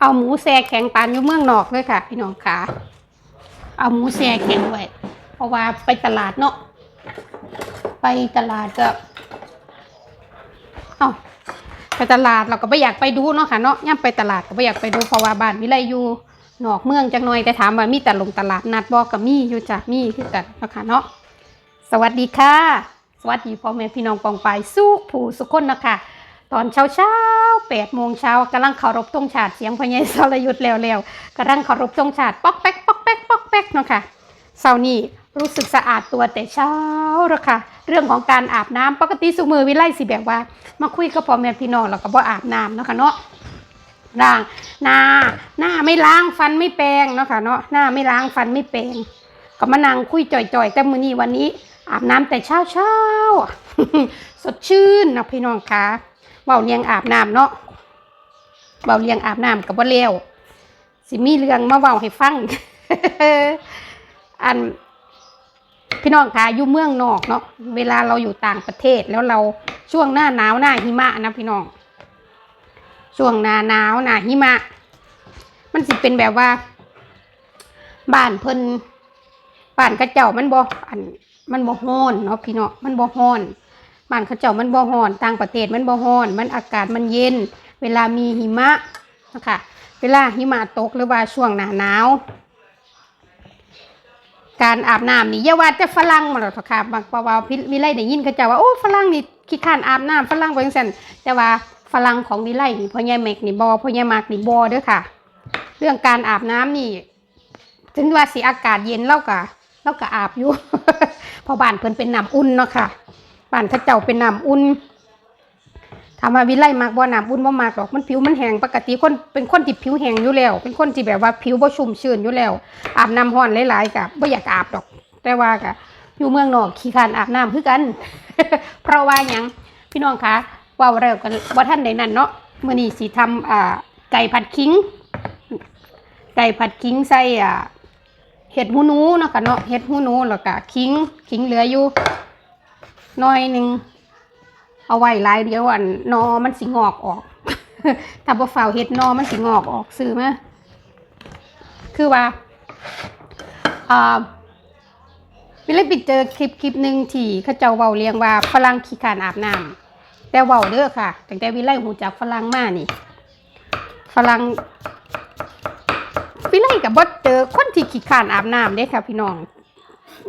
เอาหมูแซ่แข็งปานอยู่เมืองนอกเลยค่ะพี่น้องค่ะ เอาหมูแซ่แข็งไว้เพราะว่าไปตลาดเนาะไปตลาดก็เอาไปตลาดเราก็ไม่อยากไปดูเนาะค่ะเนาะย่ำไปตลาดก็ไม่อยากไปดูเพราะว่าบ้านวิไลอยู่นอกเมืองจังหน่อยแต่ถามว่ามีแต่ลงตลาดนัดบอกกับมีอยู่จ้ะมีคือกันเนาะค่ะเนาะสวัสดีค่ะ สวัสดีพ่อแม่พี่น้องปองไปสู้ผู้สุขคนนะคะ ตอนเช้าเช้าแปดโมงเช้ากำลังเคารพธงชาติเสียงพญายสรยุทธ์แล้วๆกำลังเคารพธงชาติป๊อกแป๊กป๊อกแป๊กป๊อกแป๊กเนาะค่ะเช้านี้รู้สึกสะอาดตัวแต่เช้าแล้วค่ะ เรื่องของการอาบน้ำปกติสุมือวิไลสิแบบว่า มาคุยกับพ่อแม่พี่น้องแล้วก็บ่อาบน้ำเนาะค่ะเนาะล้างหน้าหน้าไม่ล้างฟันไม่แปรงเนาะค่ะเนาะหน้าไม่ล้างฟันไม่แปรงก็มานั่งคุยจ่อยๆ แต่มื้อนี้วันนี้ อาบน้ำแต่เช้าเช้าสดชื่นนะพี่น้องค่ะ เบาเลียงอาบน้ำเนาะเบาเลียงอาบน้ำกับว่าเลี้ยวสิมีเรื่องมาเบาให้ฟัง อันพี่น้องคะอยู่เมืองนอกเนาะเวลาเราอยู่ต่างประเทศแล้วเราช่วงหน้าหนาวหน้าหิมะนะพี่น้องช่วงหน้าหนาวหน้าหิมะ มันสิเป็นแบบว่า บ้านเพิ่นบ้านเข้าเจ้ามันบ่อันมันบ่ฮ้อนเนาะพี่เนาะมันบ่ฮ้อน บ้านเขาเจ้ามันบ่ฮ้อน ต่างประเทศมันบ่ฮ้อน มันอากาศมันเย็น เวลามีหิมะนะคะเวลาหิมะตกหรือว่าช่วงหนาหนาวการอาบน้ำนี่อย่าว่าแต่ฝรั่งมาหรอกค่ะบางเพราวาพี่วิไลได้ยินเขาเจ้าว่าโอ้ฝรั่งนี่ขี้ข้านอาบน้ำฝรั่งว่าจังซั่นแต่ว่าฝรั่งของวิไลนี่พ่อใหญ่แม็กนี่บ่พ่อใหญ่มากนี่บ่เด้อค่ะ เรื่องการอาบน้ำนี่ถึงว่าสิอากาศเย็นเล่าก็เล่าก็อาบอยู่เพราะบ้านเพิ่นเป็นน้ำอุ่นเนาะค่ะ บ้านเขาเจ้าเป็นน้ำอุ่นถามว่าวิไลมากบ่น้ำอุ่นบ่มากหรอกมันผิวมันแห้งปกติคนเป็นคนที่ผิวแห้งอยู่แล้ว เป็นคนที่แบบว่าผิวบ่ชุ่มชื้นอยู่แล้ว อาบน้ำร้อนหลายๆก็บ่อยากอาบดอก แต่ว่าก็อยู่เมืองนอกขี้คานอาบน้ำคือกัน เพราะว่าหยังพี่น้องคะว่าเร็วกันบ่าทันได้นั่นเนาะมื้อนี้สิทำอ่าไก่ผัดขิงไก่ผัดขิงใส่อ่าเห็ดหูหนูเนาะค่ะเนาะเห็ดหูหนูแล้วก็ขิงขิงเหลืออยู่ น้อยหนึ่งเอาไว้ลายเดียวอันนอมันสิงอกออกถ้าบ่ฝ่าเห็ดนอมันสิงอกออกซื้อมาคือว่าอ่าวิลเลไปเจอคลิปคลิปหนึ่งที่เขาเจ้าเว้าเรียงว่าฝรั่งขี้ขานอาบน้ำแต่เว้าเด้อค่ะตั้งแต่วิไลหูจักฝรั่งมานี่ฝรั่งวิไลกับบ่เจอคนที่ขี้ขานอาบน้ำเด้ค่ะพี่น้อง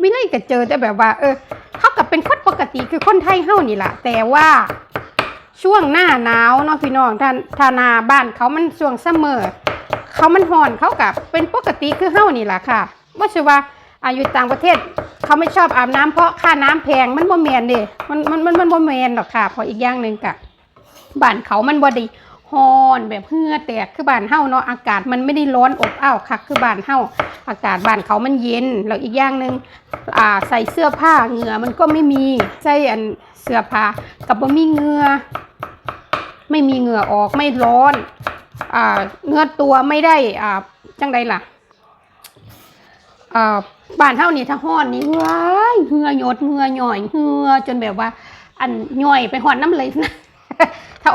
วิไลก็เจอแต่แบบว่า เออากับเป็นคนปกติคือคนไทยเฮานี่แหละแต่ว่าช่วงหน้าหนาวเนาะพี่น้องท่านทานาบ้านเขามันช่วงซัมเมอร์เขามันห่อนเขากับเป็นปกติคือเฮานี่แหละค่ะว่าใช่ว่าอายุต่างประเทศเขาไม่ชอบอาบน้ำเพราะค่าน้ำแพงมันบ่แมนเด้มันมันมันมันบ่แมนหรอกค่ะเพราะอีกอย่างหนึ่งกะบ้านเขามันบ่ดี ฮอนแบบเหือแตกคือบ้านเฮาเนาะอากาศมันไม่ได้ร้อนอบอ้าวคักคือบ้านเฮาอากาศบ้านเขามันเย็นแล้วอีกอย่างหนึ่งอ่าใส่เสื้อผ้าเหงื่อมันก็ไม่มีใส่อันเสื้อผ้ากับบ่มีเหงื่อไม่มีเหงื่อออกไม่ร้อนอ่าเนื้อตัวไม่ได้อ่าจังใดล่ะอ่าบ้านเฮานี่ถ้าฮ้อนนี่ว้ายเหงื่อหยดเหงื่อหย่อยเหงื่อจนแบบว่า อันหย่อยไปหอนน้ำเลยนะ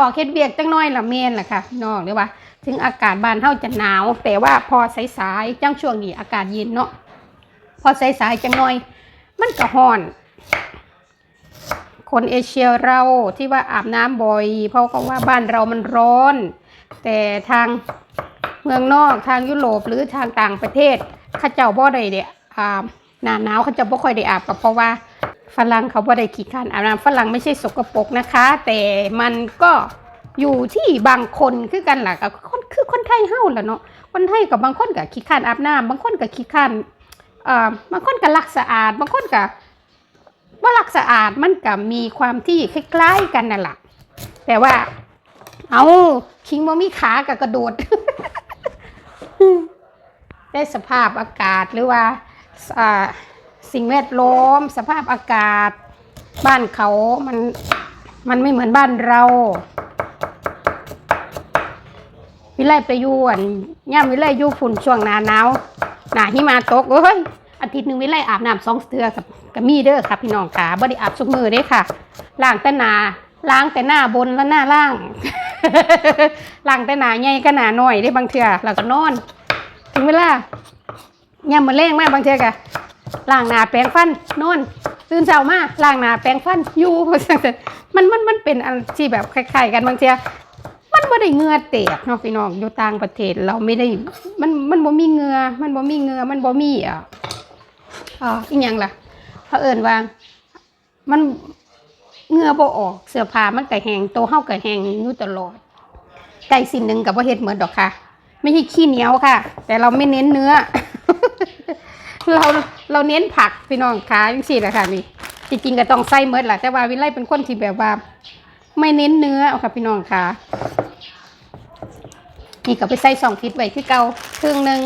ออกเฮ็ดเบียกจังน้อยละเมนล่ะค่ะพี่น้องหรือว่า ถึงอากาศบ้านเฮาจะหนาว แต่ว่าพอสายๆจังช่วงนี้อากาศเย็นเนาะพอสายๆจังน้อย มันก็ร้อนคนเอเชียเราที่ว่าอาบน้ำบ่อยเพราะก็ว่าบ้านเรามันร้อน แต่ทางเมืองนอกทางยุโรปหรือทางต่างประเทศข้าเจ้าบ่ได้เดะอาบหนาหนาวเขาเจะบ่ค่อยได้อาบก็เพราะว่า ฝรั่งเขาบ่ได้ขี้ข้านอาบน้ำฝรั่งไม่ใช่สกปรกนะคะ แต่มันก็อยู่ที่บางคนคือกันหล่ะกับคนคือคนไทยเฮาล่ะเนาะคนไทยกับบางคนก็ขี้ข้านอาบน้ำบางคนก็ขี้ข้านเอ่อบางคนก็รักสะอาด บางคนก็ว่ารักสะอาดมันก็มีความที่คล้ายๆกันนั่นแหละแต่ว่า เอาคิงบ่มีขากับกระโดดได้สภาพอากาศหรือว่าอ่า สิ่งแวดล้อม สภาพอากาศ บ้านเขา มัน มันไม่เหมือนบ้านเรา วิไลไปอยู่อันย่ามวิไลอยู่ฝุ่นช่วงหนาหนาวหนาหิมาตกเอ้ยอาทิตย์หนึ่งวิไลอาบน้ำสองเทือกับกับมีเด้อค่ะพี่น้องค่ะบ่ได้อาบทุกมือเด้ค่ะล้างแต่หนาล้างแต่หน้าบนและหน้าล่างล้างแต่หนาใหญ่ก็หน้าน้อยได้บางเทื่อแล้วก็นอน ถึงเวลาย่ำมาเล่งมากบางเทื่อกะ ล้างหน้าแปรงฟันนอนตื่นเช้ามาล้างหน้าแปรงฟันอยู่มันมันมันเป็นอันที่แบบคล้ายๆกันบางเทื่อมันบ่ได้เหงือแตกเนาะพี่น้องอยู่ต่างประเทศเราไม่ได้มันมันบ่มีเหงือมันบ่มีเหงือมันบ่มีอะอ่าอีหยังล่ะเขาเอิ้นว่ามันเหงือบ่ออกเสื้อผ้ามันก็แห้งโตวเฮาก็แห้งอยู่ตลอดไก่สินหนึ่งกับว่าเฮ็ดเหมือนดอกค่ะ ไม่ใช่ขี้เหนียวค่ะ แต่เราไม่เน้นเนื้อ เรา เราเน้นผักพี่น้องค่ะจังซี่แหละค่ะนี่จริงๆก็ต้องใส่เมดแหละแต่ว่าวิไลเป็นคนที่แบบว่า ไม่เน้นเนื้อเอาค่ะพี่น้องค่ะนี่ก็ไปใส่สองฟิตไว้ที่เก่าครึ่งหนึ่ง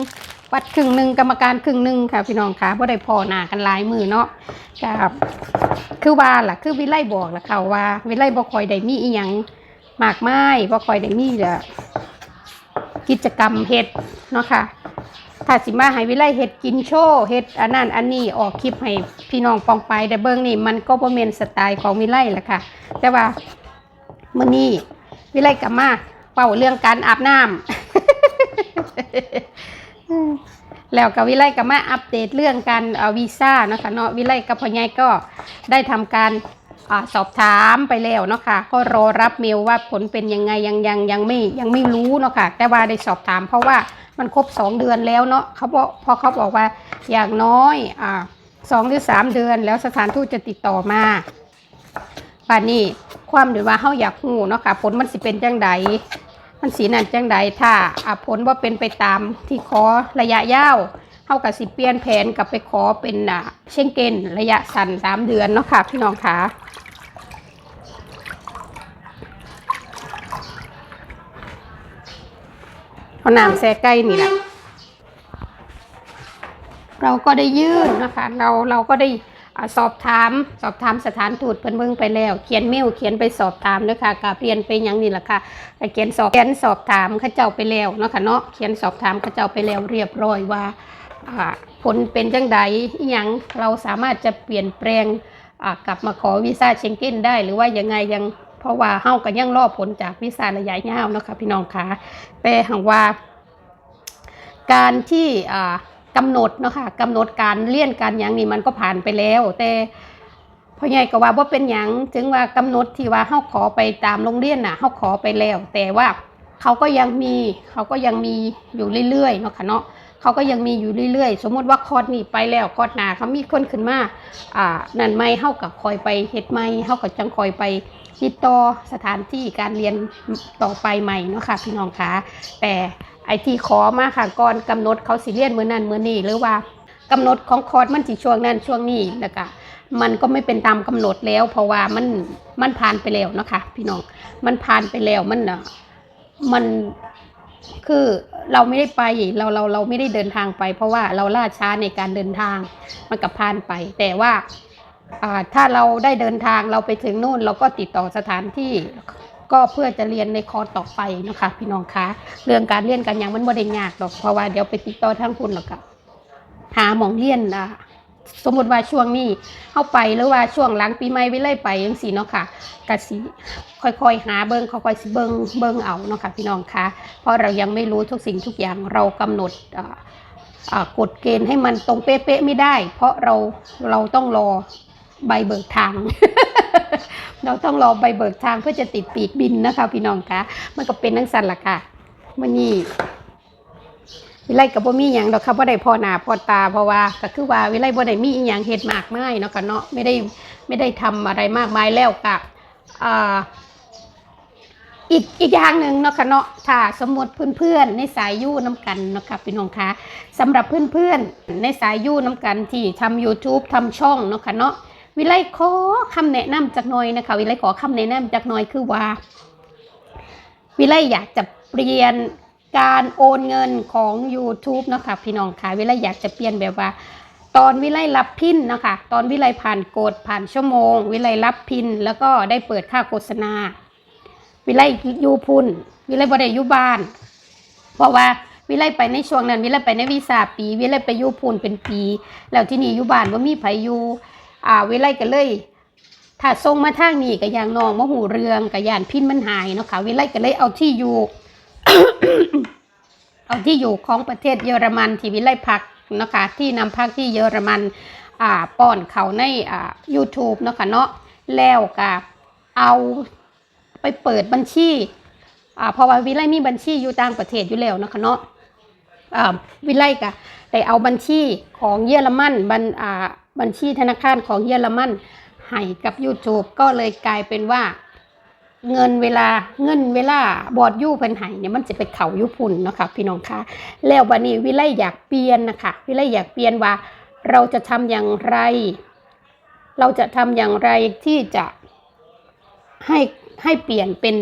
วัดครึ่งหนึ่งกรรมการครึ่งหนึ่งค่ะพี่น้องค่ะบ่ได้พอหนากันหลายมือเนาะครับคือว่าล่ะคือวิไลบอกล่ะค่ะว่า วิไลบ่คอยได้มีอีหยังมากไม้บ่คอยได้มีจะกิจกรรมเฮ็ดเนาะค่ะ ถ้าสิมาให้วิไลเฮ็ดกินโชว์เฮ็ดอันนั้นอันนี้ออกคลิปให้พี่น้องปองไปแต่เบิ่งนี่มันก็บ่แม่นสไตล์ของวิไลแหละค่ะ แต่ว่ามื้อนี้วิไลกลับมาเป่าเรื่องการอาบน้ำแล้วก็วิไลก็มาอัปเดตเรื่องการเอาวีซ่านะคะเนาะวิไลกับพ่อใหญ่ก็ได้ทำการอสอบถามไปแล้วเนาะค่ะก็รอรับเมลว่าผลเป็นยังไงยังยังยังไม่ยังไม่รู้เนาะค่ะแต่ว่าได้สอบถามเพราะว่า มันครบสองเดือนแล้วเนาะเขาบอกพอเขาบอกว่าอย่างน้อยอ่าสองหรือสามเดือน แล้วสถานทูตจะติดต่อมาป่านนี้ความเดือว่าเขาอยากหูเนาะค่ะผลมันสิเป็นจังใดมันสีนั่นจังใดถ้าอาผลว่าเป็นไปตามที่ขอระยะยาวเท่ากับสิเปลี่ยนแผนกลับไปขอเป็นอ่าเช่งเกณฑ์ระยะสั้นสามเดือนเนาะค่ะพี่น้องค่ะ เอาน้ำแซ่ใกล้นี่แหละเราก็ได้ยื่นนะคะ เราเราก็ได้สอบถาม สอบถามสถานทูตเพิ่นเบิ่งไปแล้ว เขียนเมลเขียนไปสอบถามด้วยค่ะกับเรียนไปยังนี่แหละค่ะไปเขียนสอบเขียนสอบถามข้าเจ้าไปแล้วเนาะค่ะเนาะเขียนสอบถามข้าเจ้าไปแล้วเรียบร้อยว่าผลเป็นจังใดยังเราสามารถจะเปลี่ยนแปลงกลับมาขอวีซ่าเชงเก้นได้หรือว่ายังไงยัง เพราะว่าเฮาก็ยังรอผลจากวีซ่าระยะยาวเนาะค่ะพี่น้องคะแต่หังว่า การที่อ่ากำหนดเนาะค่ะกำหนดการเลี่ยนการยังนี่มันก็ผ่านไปแล้ว แต่พ่อใหญ่ก็ว่าว่าเป็นหยังถึงว่ากำหนดที่ว่าเฮาขอไปตามโรงเรียนน่ะเฮาขอไปแล้ว แต่ว่าเขาก็ยังมีเขาก็ยังมีอยู่เรื่อยๆเนาะค่ะเนาะเขาก็ยังมีอยู่เรื่อยๆ สมมติว่าคอร์สนี้ไปแล้วคอร์สหนาเขามีคนขึ้นมาอ่านั่นไม่เฮากับคอยไปเฮ็ดไม่เฮากับจังคอยไป ติดต่อสถานที่การเรียนต่อไปใหม่เนาะค่ะพี่น้องคะแต่ไอที่ขอมาค่ะก่อนกำหนดเขาสิเรียนมื้อนั้นมื้อนี้หรือว่ากำหนดของคอร์สมันสิช่วงนั้นช่วงนี้แล้วก็มันก็ไม่เป็นตามกำหนดแล้ว เพราะว่ามันมันผ่านไปแล้วเนาะคะพี่น้องมันผ่านไปแล้วมันอะมันคือเราไม่ได้ไปเราเราเราไม่ได้เดินทางไป เพราะว่าเราล่าช้าในการเดินทางมันกับผ่านไป แต่ว่า ถ้าเราได้เดินทางเราไปถึงนู่น เราก็ติดต่อสถานที่ก็เพื่อจะเรียนในคอร์สต่อไปนะคะ พี่น้องคะเรื่องการเรียนกันยังมันบ่ได้ยากหรอกเพราะว่าเดี๋ยวไปติดต่อทางคุณหรอกค่ะหาหมองเรียนอะสมมติว่าช่วงนี้เข้าไปหรือว่าช่วงหลังปีใหม่วิไลยไปยังสีเนาะค่ะกะสิค่อยๆ หาเบิ้งค่อยๆสิเบิ้งเบิ้งเอาเนาะค่ะพี่น้องคะเพราะเรายังไม่รู้ทุกสิ่งทุกอย่างเรากำหนดกฎเกณฑ์ให้มันตรงเป๊ะๆไม่ได้ เพราะเราเราต้องรอ ใบเบิกทาง เราต้องรอใบเบิกทางเพื่อจะติดปีกบินนะคะ พี่น้องคะมันก็เป็นนังสันล่ะค่ะมันนี่วิไลกับบ่มีหยังดอกครับบ่ได้พอหนาพอตาเพราะว่าก็คือว่าวิไลบ่ได้มีอีหยังเฮ็ดมากมายเนาะค่ะเนาะไม่ได้ไม่ได้ทำอะไรมากมายแล้วกะอ่าอีกอีกอย่างหนึ่งเนาะค่ะเนาะถ้าสมมติเพื่อนๆในสายยู่น้ำกันเนาะค่ะพี่น้องคะสำหรับเพื่อนๆในสายยู่น้ำกันที่ทำ YouTube ทำช่องเนาะค่ะเนาะ วิไลขอคำแนะนำจากหน่อยนะคะ วิไลขอคำแนะนำจากหน่อยคือว่า วิไลอยากจะเปลี่ยนการโอนเงินของ YouTube นะคะพี่น้องค่ะวิไลอยากจะเปลี่ยนแบบว่า ตอนวิไลรับพินนะคะ ตอนวิไลผ่านกดผ่านชั่วโมง วิไลรับพินแล้วก็ได้เปิดค่าโฆษณา วิไลยูพุนวิไลบ่ได้อยู่บ้าน เพราะว่าวิไลไปในช่วงนั้น วิไลไปในวีซ่าปี วิไลไปยูพุนเป็นปี แล้วที่นี่ยู่บ้านว่ามีไผยู อ่าวิไลก็เลยถ้าส่งมาทางนี้ก็อย่างนองมะหูเรืองกับยานพินมันหายเนาะค่ะวิไลก็เลยเอาที่อยู่ เอาที่อยู่ของประเทศเยอรมันที่วิไลพักเนาะคะที่นำพักที่เยอรมันอ่าป้อนเขาในอ่า YouTube เนาะค่ะเนาะแล้วก็เอาไปเปิดบัญชีอ่าเพราะว่าวิไลมีบัญชีอยู่ต่างประเทศอยู่แล้วเนาะค่ะเนาะอ่าวิไลก็ ได้เอาบัญชีของเยอรมันบัญอ่าบัญชีธนาคารของเยอรมันให้กับ YouTube ก็เลยกลายเป็นว่า เงินเวลาเงินเวลาบอดยู่เพิ่นให้เนี่ยมันจะไปเข่ายุพุ่นเนาะค่ะพี่น้องคะแล้ววันนี้วิไลอยากเปลี่ยนนะคะวิไลอยากเปลี่ยนว่า เราจะทำอย่างไร เราจะทำอย่างไรที่จะให้ให้เปลี่ยนเป็น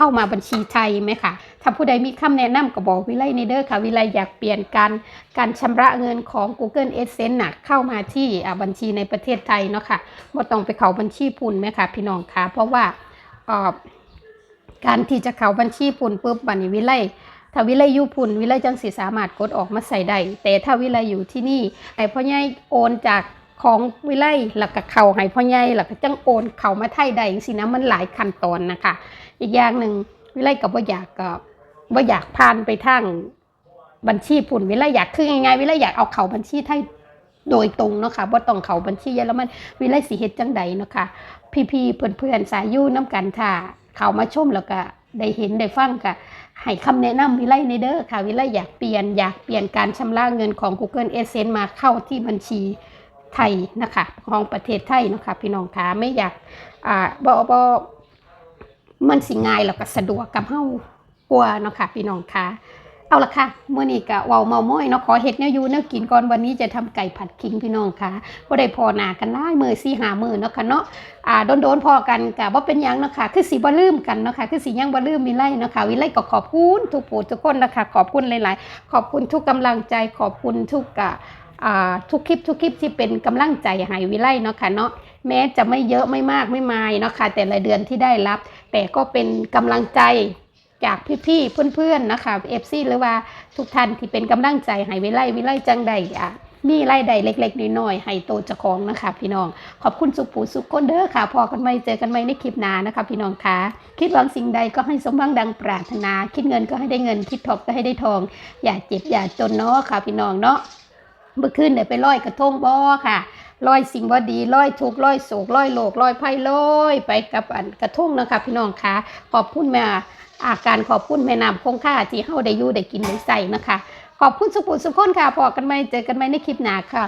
เข้ามาบัญชีไทยไหมคะถ้าผู้ใดมีคำแนะนำก็บอกวิไลในเด้อค่ะ วิไลอยากเปลี่ยนการการชำระเงินของ Google Adsense น่ะเข้ามาที่อ่าบัญชีในประเทศไทยเนาะค่ะบ่ต้องไปเข้าบัญชีปุ่นไหมคะพี่น้องคะเพราะว่าอ่อการที่จะเข้าบัญชีพุ่นปุ๊บบัดนี้วิไลถ้าวิไลอยู่พุ่นวิไลจังสิสามารถกดออกมาใส่ได้แต่ถ้าวิไลอยู่ที่นี่ไอ้พ่อใหญ่โอนจาก ของวิไลแล้วก็เขาให้พ่อใหญ่แล้วก็จังโอนเขามาไทยได้จังซี่นะมันหลายขั้นตอนนะคะ อีกอย่างหนึ่งวิไลก็บ่อยากก็บ่าอยากผ่านไปทางบัญชีพุ่นวิไลอยากคือยังไงวิไลอยากเอาเขาบัญชีไทยโดยตรงเนาะค่ะบ่ต้องเขาบัญชีเยอรมันวิไลสิเฮ็ดจังใดเนาะค่ะพี่ๆเพื่อนๆสายยู่น้ำกันค่ะเขามาชมแล้วก็ได้เห็นได้ฟังก็ให้คำแนะนำวิไลในเด้อค่ะ วิไลอยากเปลี่ยนอยากเปลี่ยนการชำระเงินของ Google a d s e n s e มาเข้าที่บัญชี ไทยนะคะของประเทศไทยนะคะพี่น้องคะไม่อยากอ่าบ่บ่มันสิง่ายแล้วก็สะดวกกับเฮากว่าเนาะค่ะพี่น้องคะเอาละค่ะเมื่อนี้ก็เว้าเมาม้อยเนาะขอเฮ็ดแนวอยู่แนวกินก่อนวันนี้จะทำไก่ผัดขิงพี่น้องค่ะบ่ได้พอหนากันหลายมื้อสี่หามื้อเนาะค่ะเนาะอ่าโดนๆพอกันกะว่าเป็นหยังเนาะค่ะคือสีบ่ลืมกันเนาะค่ะคือสียังบ่ลืมวิไลเนาะค่ะวิไลก็ขอบคุณทุกผู้ทุกคนนะคะขอบคุณหลาย ๆ ขอบคุณทุกกำลังใจขอบคุณทุกกะอ่า ทุกคลิปทุกคลิปที่เป็นกำลังใจให้วิไลเนาะค่ะเนาะแม้จะไม่เยอะไม่มากไม่มายเนาะค่ะแต่ละเดือนที่ได้รับ แต่ก็เป็นกำลังใจจากพี่ๆเพื่อนๆนะคะเอฟซีหรือว่าทุกท่านที่เป็นกำลังใจให้วิไลวิไลจังใดอะมีรายได้เล็กๆน้อยๆให้โตเจ้าของนะคะ พี่น้อง ขอบคุณสุขผูสุขคนเด้อค่ะ พอกันไม่เจอกันไม่ในคลิปหน้านะคะ พี่น้องคะคิดหวังสิ่งใดก็ให้สมหวังดังปรารถนา คิดเงินก็ให้ได้เงิน คิดทองก็ให้ได้ทอง อย่าเจ็บอย่าจนเนาะค่ะ พี่น้องเนาะ เมื่อคืนเดี๋ยวไปลอยกระทงบ่ค่ะลอยสิ่งบ่ดีลอยทุกข์ลอยโศกลอยโลกลอยไพ่ลอยไปกับอันกระทงนะคะพี่น้องคะขอบคุณแม่อาการขอบคุณแม่น้ำคงค่าที่เฮาได้อยู่ได้กินได้ใส่นะคะ ขอบคุณสุขผูสุขคนค่ะพอกันไหมเจอกันไหมในคลิปหน้าค่ะ